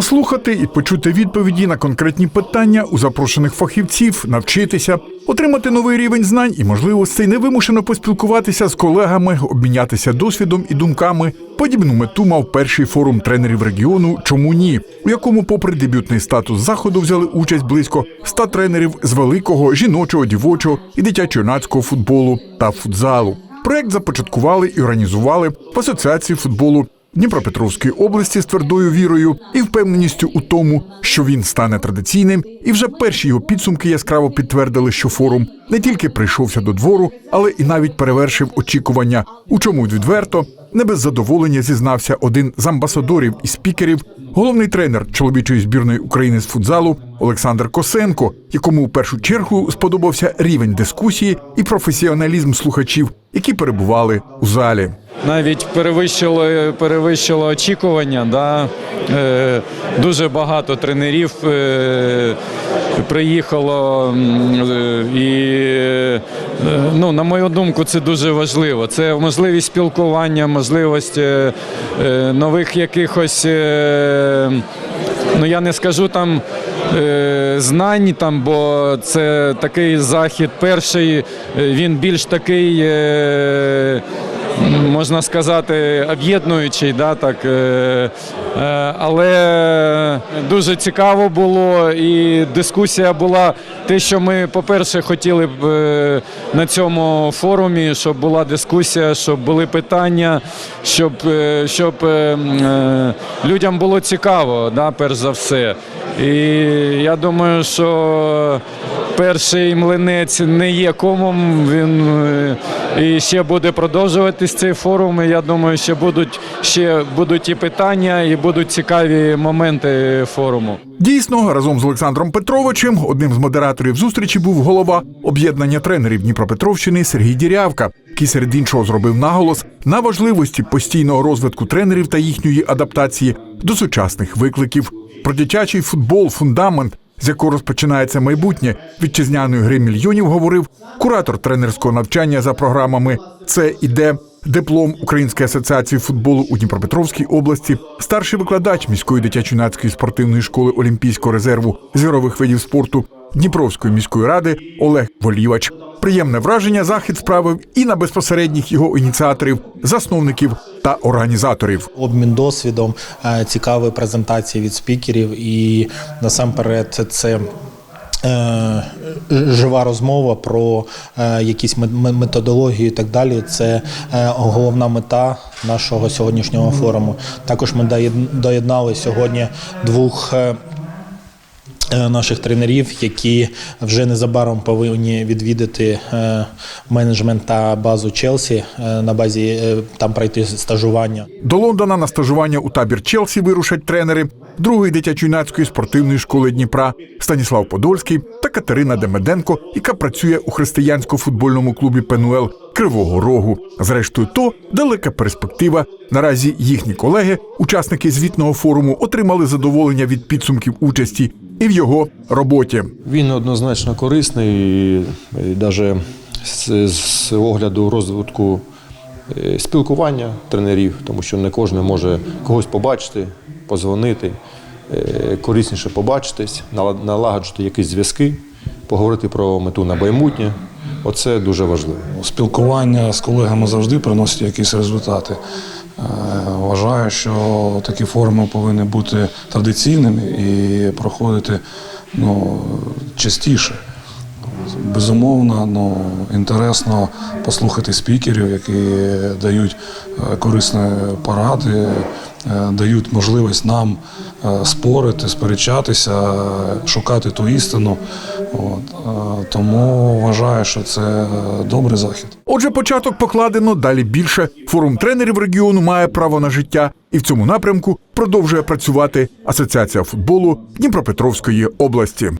послухати і почути відповіді на конкретні питання у запрошених фахівців, навчитися, отримати новий рівень знань і можливостей, невимушено поспілкуватися з колегами, обмінятися досвідом і думками. Подібну мету мав перший форум тренерів регіону Чому ні, у якому, попри дебютний статус заходу, взяли участь близько 100 тренерів з великого жіночого, дівочого і дитячо-юнацького футболу та футзалу. Проект започаткували і організували в асоціації футболу Дніпропетровської області з твердою вірою і впевненістю у тому, що він стане традиційним, і вже перші його підсумки яскраво підтвердили, що форум не тільки прийшовся до двору, але і навіть перевершив очікування, у чому відверто не без задоволення зізнався один з амбасадорів і спікерів, головний тренер чоловічої збірної України з футзалу Олександр Косенко, якому в першу чергу сподобався рівень дискусії і професіоналізм слухачів, які перебували у залі. Навіть перевищило, перевищило очікування. Да? Е, дуже багато тренерів е, приїхало. е, І, е, ну, на мою думку, це дуже важливо. Це можливість спілкування, можливість е, е, нових якихось. е, Ну, я не скажу там е, знань, там, бо це такий захід. Перший він більш такий, можна сказати, об'єднуючий, да, так, е, е, але дуже цікаво було, і дискусія була те, що ми, по-перше, хотіли б е, на цьому форумі, щоб була дискусія, щоб були питання, щоб, щоб людям було цікаво, да, перш за все. І я думаю, що перший млинець не є комом. Він е, і ще буде продовжуватись цей форум. І я думаю, ще будуть ще будуть і питання, і будуть цікаві моменти форуму. Дійсно, разом з Олександром Петровичем, одним з модераторів зустрічі був голова об'єднання тренерів Дніпропетровщини Сергій Дірявка, який серед іншого зробив наголос на важливості постійного розвитку тренерів та їхньої адаптації до сучасних викликів. Про дитячий футбол, фундамент, з якого розпочинається майбутнє. Вітчизняної гри мільйонів, говорив куратор тренерського навчання за програмами. Це іде диплом Української асоціації футболу у Дніпропетровській області, старший викладач міської дитячо-юнацької спортивної школи Олімпійського резерву зірових видів спорту Дніпровської міської ради Олег Волівач. Приємне враження захід справив і на безпосередніх його ініціаторів, засновників та організаторів. обмін досвідом, е, цікаві презентації від спікерів, і насамперед це. е, Жива розмова про е, якісь ме- ме- методології і так далі. Це головна мета нашого сьогоднішнього форуму. Також ми доєд- доєднали сьогодні двох наших тренерів, які вже незабаром повинні відвідати е, менеджмент та базу Челсі е, на базі е, там пройти стажування. До Лондона на стажування у табір Челсі вирушать тренери другої дитячо-юнацької спортивної школи Дніпра Станіслав Подольський та Катерина Демеденко, яка працює у християнсько-футбольному клубі Пенуел Кривого Рогу. Зрештою, то далека перспектива. Наразі їхні колеги, учасники звітного форуму, отримали задоволення від підсумків участі і в його роботі. Він однозначно корисний, і навіть з, з огляду розвитку е, спілкування тренерів, тому що не кожен може когось побачити, позвонити, е, корисніше побачитись, нала- налагоджити якісь зв'язки, поговорити про мету на майбутнє. Оце дуже важливо. Спілкування з колегами завжди приносить якісь результати. Е, Вважаю, що такі форуми повинні бути традиційними і проходити ну, частіше. Безумовно, ну, інтересно послухати спікерів, які дають е, корисні поради, е, дають можливість нам е, спорити, сперечатися, шукати ту істину. От. Тому вважаю, що це добрий захід. Отже, початок покладено далі більше. Форум тренерів регіону має право на життя, і в цьому напрямку продовжує працювати Асоціація футболу Дніпропетровської області.